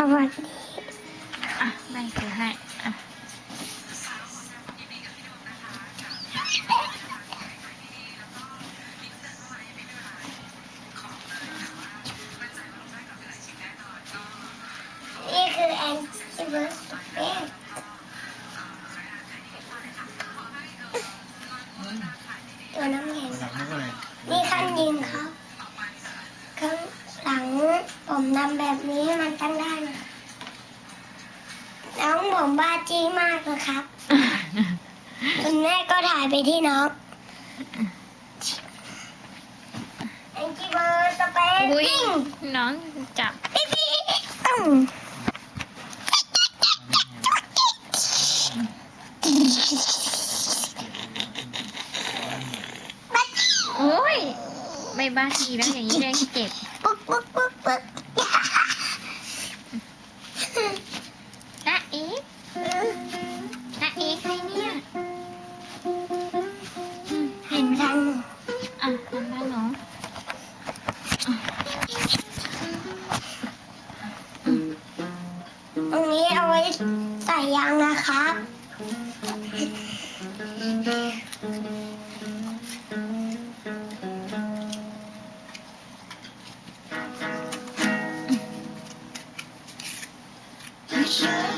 วัสดีอะแม่ถือให้อะนี่คือแอนติเบิร์สเป้ตัวน้ำแข็ง หลังไม่ก็เลย นี่ขั้นยิงครับ ข้างหลัง ผมทำแบบนี้มันตั้งได้นะน้องผมบ้าจี้มากเลยครับคุณแม่ก็ถ่ายไปที่น้องแองกี้เบิร์ดสเปซอุ้ยซิ่งน้องจับปิ๊บปิ๊บอืมโอ้ยไม่บ้าทีแล้วอย่างนี้ได้เจ็บปึ๊กปึ๊กปึ๊กปึ๊ก เห็นกันอะทำได้เนาะตรงนี้เอาไว้ใส่ยางนะครับเ